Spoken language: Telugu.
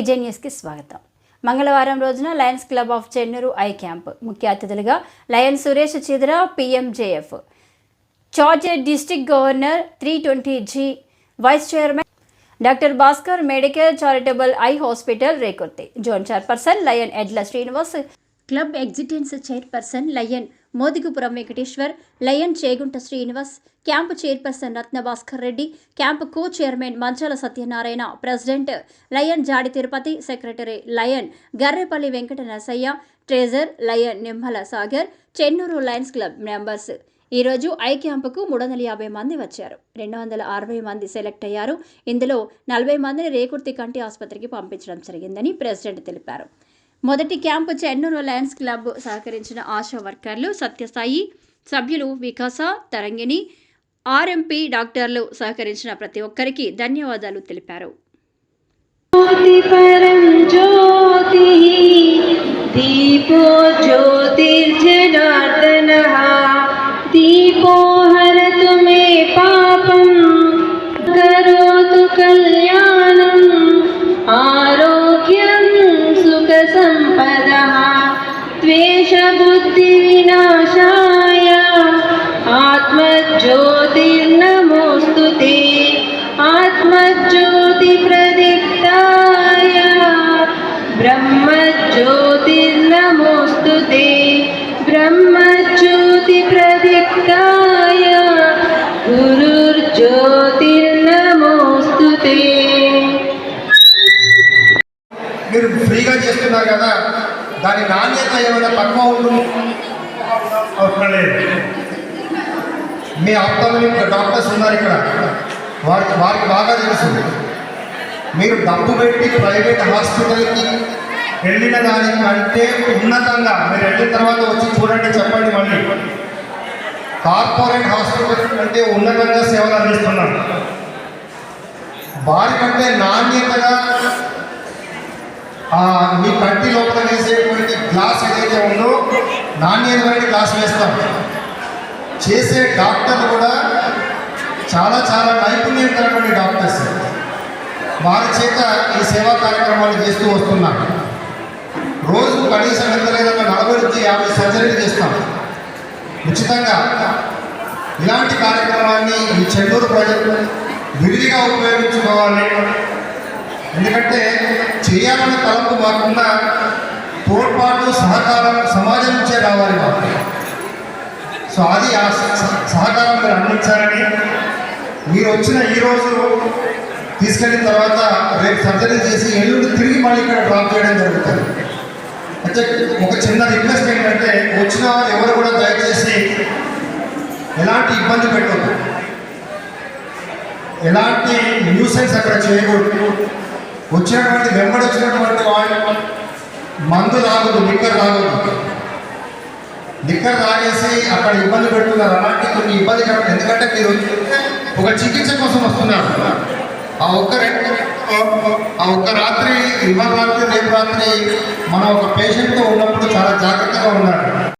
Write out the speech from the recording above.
టీజే న్యూస్కి స్వాగతం. మంగళవారం రోజున Lions Club of Chennur eye camp ముఖ్య అతిథులుగా lion Suresh Chidra PMJF. Charged district governor three twenty G vice chairman doctor Bhaskar medical charitable eye hospital Rekurthi zone chairperson lion Edla Srinivas. Club extension chairperson lion Modigupuram Venkateshwar lion Chegunta Srinivas camp chairperson Ratna Bhaskar Reddy camp co chairman Manchala Satyanarayana president lion Jadi Tirupati secretary lion Garrepalli Venkata Narasaiah treasurer lion Nimmala Sagar Chennur Lions club members. ఈరోజు ఐ క్యాంపుకు మూడు వందల యాభై మంది వచ్చారు. రెండు వందల అరవై మంది సెలెక్ట్ అయ్యారు. ఇందులో నలభై మందిని రేకుర్తి కంటి ఆసుపత్రికి పంపించడం జరిగిందని ప్రెసిడెంట్ తెలిపారు. మొదటి క్యాంపు చెన్నూరు లయన్స్ క్లబ్ సహకరించిన ఆశా వర్కర్లు సత్యసాయి సభ్యులు వికాస తరంగిణి ఆర్ఎంపీ డాక్టర్లు సహకరించిన ప్రతి ఒక్కరికి ధన్యవాదాలు తెలిపారు. దీపో द्वेषबुद्धिविनाशाय आत्मज्योतिर्नमोऽस्तु ते आत्मज्योतिप्रदीप्ताय ब्रह्मज्योतिर्नमोऽस्तु ते ब्रह्मज्योतिप्रदीप्ताय गुरुर्ज्योतिर्नमोऽस्तु ते మీరు ఫ్రీగా చేస్తున్నారు కదా దాని నాణ్యత ఏమైనా తక్కువ ఉంటుంది? మీ ఆప్తాలు డాక్టర్స్ ఉన్నారు ఇక్కడ. వారికి వారికి బాగా తెలుసు. మీరు డబ్బు పెట్టి ప్రైవేట్ హాస్పిటల్కి వెళ్ళిన దానికంటే ఉన్నతంగా మీరు వెళ్ళిన తర్వాత వచ్చి చూడండి చెప్పండి మళ్ళీ. కార్పొరేట్ హాస్పిటల్ కంటే ఉన్నతంగా సేవలు అందిస్తున్నారు. వారికంటే నాణ్యతగా మీ కంటి లోపల ఉందో నాణ్యత నాణ్యమైన క్లాస్ వేస్తాం. చేసే డాక్టర్లు కూడా చాలా చాలా నైపుణ్యం కలిగిన డాక్టర్స్. వారి చేత ఈ సేవా కార్యక్రమాలు చేస్తూ వస్తున్నాం. రోజు కనీసం ఎంత లేదన్నా నలభై నుంచి యాభై సర్జరీలు చేస్తాం. ఉచితంగా. ఇలాంటి కార్యక్రమాన్ని ఈ చెన్నూరు ప్రజలు విరివిగా ఉపయోగించుకోవాలి. ఎందుకంటే చేయాలన్న తలంపు కాకుండా తోడ్పాటు సహకారం కావాలి మాకు. సో అది ఆ సహకారం మీరు అందించాలని మీరు వచ్చిన ఈరోజు తీసుకెళ్ళిన తర్వాత రేపు సర్జరీ చేసి ఎల్లుండి తిరిగి మళ్ళీ ఇక్కడ డ్రాప్ చేయడం జరుగుతుంది. అయితే ఒక చిన్న రిక్వెస్ట్ ఏంటంటే వచ్చిన వారు ఎవరు కూడా దయచేసి ఎలాంటి ఇబ్బంది పెట్టదు ఎలాంటి న్యూసెన్స్ అక్కడ చేయకూడదు. వచ్చినటువంటి వెంబడి వచ్చినటువంటి వాళ్ళు మందు తాగదు నిక్కర్ తాగదు లిక్కర్ తాగేసి అక్కడ ఇబ్బంది పెడుతున్నారు అలాంటి కొన్ని ఇబ్బంది కాబట్టి ఎందుకంటే మీరు ఒక చికిత్స కోసం వస్తున్నారు. ఆ ఒక్క రెండు ఆ ఒక్క రాత్రి ఇవాళ రాత్రి రేపు రాత్రి మనం ఒక పేషెంట్తో ఉన్నప్పుడు చాలా జాగ్రత్తగా ఉండాలి.